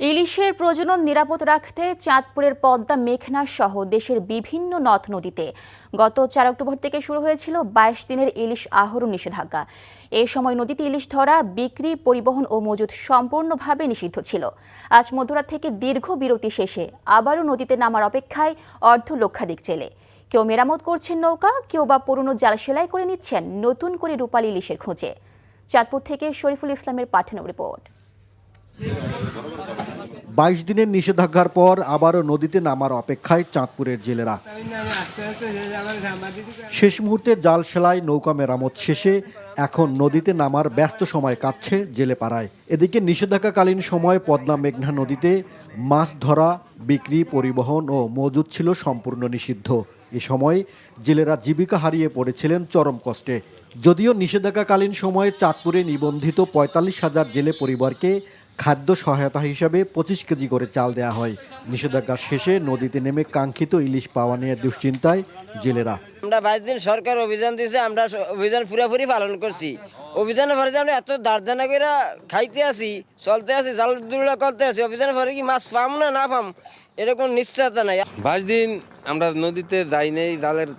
ইলিশের প্রজনন নিরাপদ রাখতে চাঁদপুরের পদ্মা মেঘনা সহ দেশের বিভিন্ন নদ নদীতে গত চার অক্টোবর থেকে শুরু হয়েছিল বাইশ দিনের ইলিশ আহরণ নিষেধাজ্ঞা। এ সময় নদীতে ইলিশ ধরা, বিক্রি, পরিবহন ও মজুদ সম্পূর্ণভাবে নিষিদ্ধ ছিল। আজ মধ্যরাত থেকে দীর্ঘ বিরতি শেষে আবারও নদীতে নামার অপেক্ষায় অর্ধ লক্ষাধিক জেলে। কেউ মেরামত করছেন নৌকা, কেউ বা পুরনো জাল সেলাই করে নিচ্ছেন নতুন করে রূপালী ইলিশের খোঁজে। চাঁদপুর থেকে শরীফুল ইসলামের পাঠানো রিপোর্ট। বাইশ দিনের নিষেধাজ্ঞার পর আবারও নদীতে নামার অপেক্ষায় চাঁদপুরের জেলেরা। শেষ মুহূর্তে জাল সেলাই, নৌকা মেরামত শেষে এখন নদীতে নামার ব্যস্ত সময় কাটছে জেলে পাড়ায় এদিকে নিষেধাজ্ঞাকালীন সময় পদ্মা মেঘনা নদীতে মাছ ধরা, বিক্রি, পরিবহন ও মজুদ ছিল সম্পূর্ণ নিষিদ্ধ। এ সময় জেলেরা জীবিকা হারিয়ে পড়েছিলেন চরম কষ্টে। যদিও নিষেধাজ্ঞাকালীন সময়ে চাঁদপুরে নিবন্ধিত পঁয়তাল্লিশ হাজার জেলে পরিবারকে খাদ্য সহায়তা হিসাবে পঁচিশ কেজি করে চাল দেওয়া হয়। নিষেধাজ্ঞা শেষে নদীতে নেমে কাঙ্ক্ষিত ইলিশ পাওয়া নিয়ে দুশ্চিন্তায় জেলেরা। আমরা বাইশ দিন সরকার অভিযান দিয়েছে আমরা অভিযান পুরোপুরি পালন করছি। অভিযানের পরে যে আমরা এত দার্দানা করে খাইতে আসি চলতে আসি জাল দুলা করতে আসি অভিযানের পরে কি মাছ পাম না না পাম? এরকম নিশ্চয়তা নাই। বাইশ দিন আমরা নদীতে যাই নেই জালের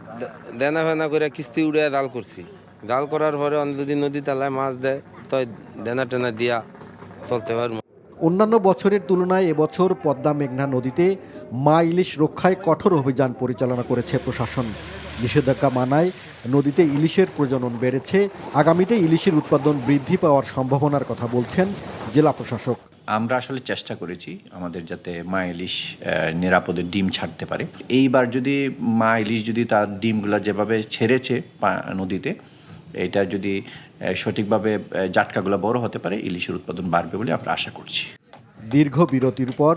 দেনা ফেনা করে কিস্তি উড়ে জাল করছি। জাল করার পরে অন্য যদি নদী তালায় মাছ দেয় তো দেনা টেনা দিয়া চলতে পারব। অন্যান্য বছরের তুলনায় এবছর পদ্মা মেঘনা নদীতে মা ইলিশ রক্ষায় কঠোর অভিযান পরিচালনা করেছে প্রশাসন। নিষেধাজ্ঞা মানায় নদীতে ইলিশের প্রজনন বেড়েছে। আগামীতে ইলিশের উৎপাদন বৃদ্ধি পাওয়ার সম্ভাবনার কথা বলছেন জেলা প্রশাসক। আমরা আসলে চেষ্টা করেছি আমাদের যাতে মা ইলিশ নিরাপদে ডিম ছাড়তে পারে। এইবার যদি মা ইলিশ যদি তার ডিমগুলো যেভাবে ছেড়েছে পা- নদীতে এটা যদি সঠিকভাবে জাটকাগুলো বড় হতে পারে ইলিশের উৎপাদন বাড়বে বলে আমরা আশা করছি। দীর্ঘ বিরতির পর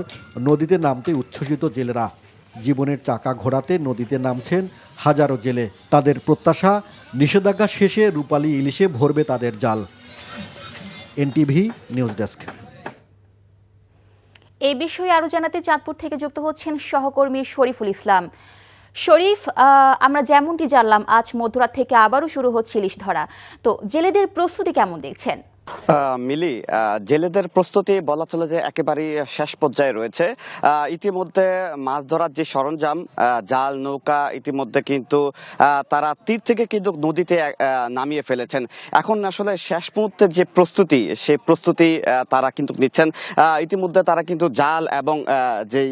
নদীতে নামতে উচ্ছ্বসিত জেলেরা। জীবনের চাকা ঘোরাতে নদীতে নামছেন হাজারো জেলে। তাদের প্রত্যাশা নিষেধাজ্ঞা শেষে রূপালী ইলিশে ভরবে তাদের জাল। NTV news desk. এই বিষয়ে আরও জানাতে চাঁদপুর থেকে যুক্ত হচ্ছেন সহকর্মী শরীফুল ইসলাম। শরীফ আমরা যেমনটি জানলাম, আজ মধ্যরাত থেকে আবারও শুরু হচ্ছে ইলিশ ধরা তো জেলেদের প্রস্তুতি কেমন দেখছেন? মিলি জেলেদের প্রস্তুতি বলা চলে যে একেবারেই শেষ পর্যায়ে রয়েছে। ইতিমধ্যে মাছ ধরার যে সরঞ্জাম জাল, নৌকা ইতিমধ্যে কিন্তু তারা তীর থেকে কিন্তু নদীতে নামিয়ে ফেলেছেন। এখন আসলে শেষ মুহূর্তের যে প্রস্তুতি, সেই প্রস্তুতি তারা কিন্তু নিচ্ছেন। ইতিমধ্যে তারা কিন্তু জাল এবং যেই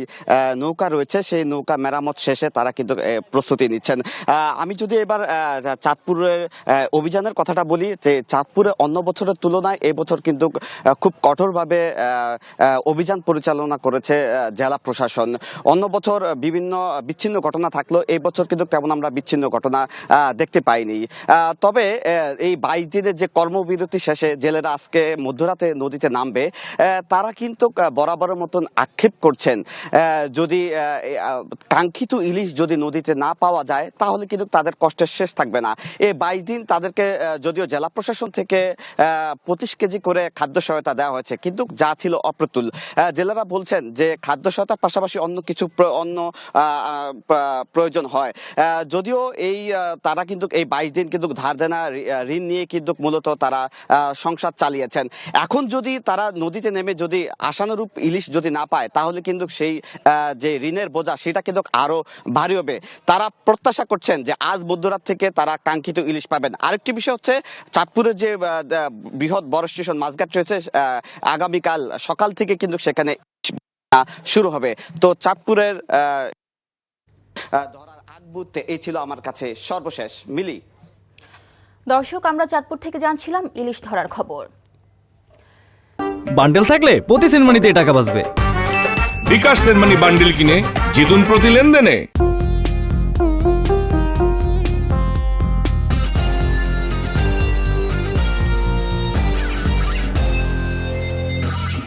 নৌকা রয়েছে, সেই নৌকা মেরামত শেষে তারা কিন্তু প্রস্তুতি নিচ্ছেন। আমি যদি এবার চাঁদপুরের অভিযানের কথাটা বলি, যে চাঁদপুরে অন্য বছরের তুলনায় এবছর কিন্তু খুব কঠোরভাবে অভিযান পরিচালনা করেছে জেলা প্রশাসন। অন্য বছর বিভিন্ন বিচ্ছিন্ন ঘটনা থাকলেও এই বছর কিন্তু তেমন আমরা বিচ্ছিন্ন ঘটনা দেখতে পাইনি। তবে এই বাইশ দিনের যে কর্মবিরতি শেষে জেলেরা আজকে মধ্যরাতে নদীতে নামবে তারা কিন্তু বরাবরের মতন আক্ষেপ করছেন। যদি কাঙ্ক্ষিত ইলিশ যদি নদীতে না পাওয়া যায়, তাহলে কিন্তু তাদের কষ্টের শেষ থাকবে না। এই বাইশ দিন তাদেরকে যদিও জেলা প্রশাসন থেকে পঁচিশ কেজি করে খাদ্য সহায়তা দেওয়া হয়েছে কিন্তু যা ছিল অপ্রতুল। জেলেরা বলছেন যে খাদ্য সহায়তার পাশাপাশি অন্য কিছু অন্য প্রয়োজন হয়। যদিও এই তারা কিন্তু এই বাইশ দিন কিন্তু ধার দেনা ঋণ নিয়ে কিন্তু মূলত তারা সংসার চালিয়েছেন। এখন যদি তারা নদীতে নেমে যদি আশানুরূপ ইলিশ যদি না পায় তাহলে কিন্তু সেই যে ঋণের বোঝা সেটা কিন্তু আরও ভারী হবে। তারা প্রত্যাশা করছেন যে আজ মধ্যরাত থেকে তারা কাঙ্ক্ষিত ইলিশ পাবেন। আরেকটি বিষয় হচ্ছে চাঁদপুরের যে আহ, বৃহৎ বড় স্টেশন মাছঘাট রয়েছে আগামীকাল সকাল থেকে কিন্তু সেখানে শুরু হবে। তো চাঁদপুরের ধরার আগ মুহূর্তে এই ছিল আমার কাছে সর্বশেষ। মিলি। দর্শক আমরা চাঁদপুর থেকে জানছিলাম ইলিশ ধরার খবর। বান্ডেল থাকলে প্রতি সেনমানিতে টাকা বাঁচবে। বিকাশ সেনমানি বান্ডিল কিনে জিতুন প্রতি লেনদেনে।